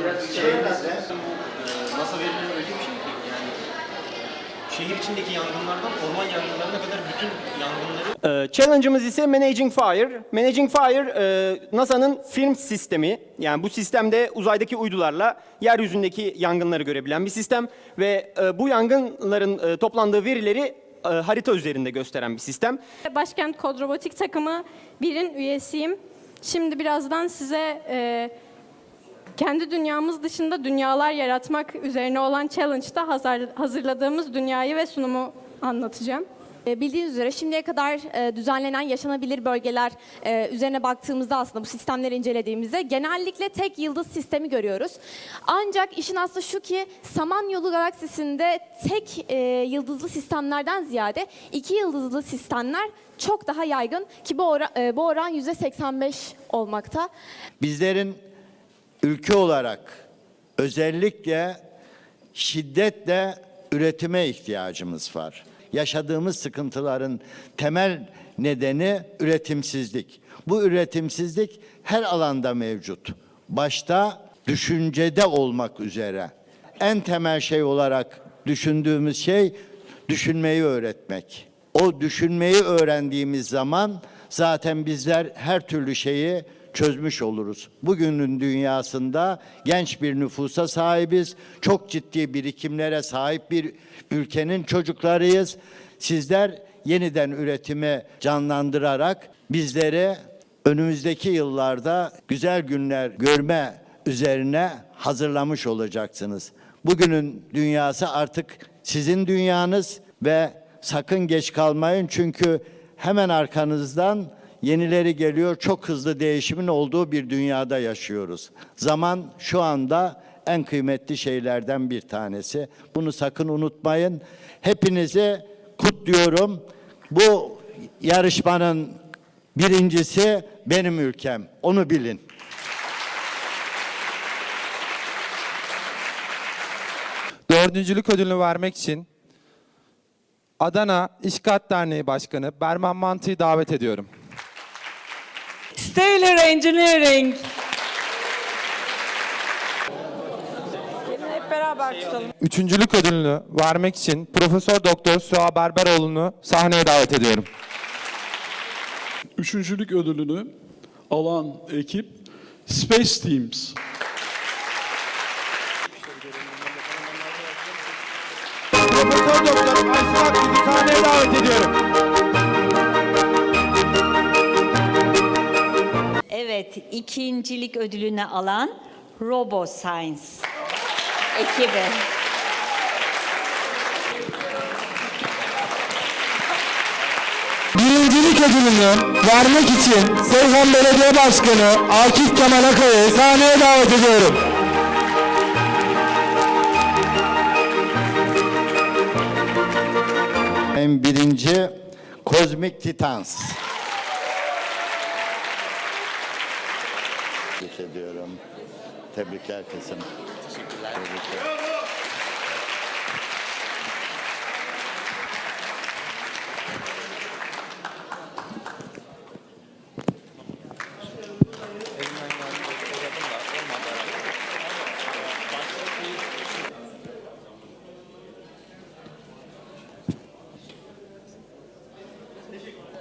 Şehrimizde NASA verileri öyle bir şey ki yani şehir içindeki yangınlardan orman yangınlarına kadar bütün yangınları Ee, Challenge'ımız ise Managing Fire. Managing Fire, e, NASA'nın film sistemi. Yani bu sistemde uzaydaki uydularla yeryüzündeki yangınları görebilen bir sistem. Ve e, bu yangınların e, toplandığı verileri e, harita üzerinde gösteren bir sistem. Başkent Kod Robotik takımı birin üyesiyim. Şimdi birazdan size e, kendi dünyamız dışında dünyalar yaratmak üzerine olan challenge'da hazır, hazırladığımız dünyayı ve sunumu anlatacağım. E, Bildiğiniz üzere şimdiye kadar e, düzenlenen yaşanabilir bölgeler e, üzerine baktığımızda aslında bu sistemleri incelediğimizde genellikle tek yıldız sistemi görüyoruz. Ancak işin aslı şu ki Samanyolu galaksisinde tek yıldızlı sistemlerden ziyade iki yıldızlı sistemler çok daha yaygın ki bu, ora, e, bu oran %85 olmakta. Bizlerin ülke olarak özellikle şiddetle üretime ihtiyacımız var. Yaşadığımız sıkıntıların temel nedeni üretimsizlik. Bu üretimsizlik her alanda mevcut. Başta düşüncede olmak üzere. En temel şey olarak düşündüğümüz şey düşünmeyi öğretmek. O düşünmeyi öğrendiğimiz zaman zaten bizler her türlü şeyi çözmüş oluruz. Bugünün dünyasında genç bir nüfusa sahibiz. Çok ciddi birikimlere sahip bir ülkenin çocuklarıyız. Sizler yeniden üretimi canlandırarak bizleri önümüzdeki yıllarda güzel günler görme üzerine hazırlamış olacaksınız. Bugünün dünyası artık sizin dünyanız ve sakın geç kalmayın çünkü hemen arkanızdan yenileri geliyor. Çok hızlı değişimin olduğu bir dünyada yaşıyoruz. Zaman şu anda en kıymetli şeylerden bir tanesi. Bunu sakın unutmayın. Hepinizi kutluyorum. Bu yarışmanın birincisi benim ülkem. Onu bilin. Dördüncülük ödülünü vermek için Adana İşkat Derneği Başkanı Berman Mantı'yı davet ediyorum. Stellar Engineering. Hep beraber tutalım. Üçüncülük ödülünü vermek için Profesör Doktor Süha Berberoğlu'nu sahneye davet ediyorum. Üçüncülük ödülünü alan ekip Space Teams. Profesör Doktor Aysun Akgül'ü sahneye ikincilik ödülünü alan RoboScience ekibi. Birincilik ödülünü vermek için Seyhan Belediye Başkanı Akif Kemal Akay'ı sahneye davet ediyorum. En birinci Kozmik Titans. Tebrik ediyorum. Tebrikler kızım. Teşekkürler.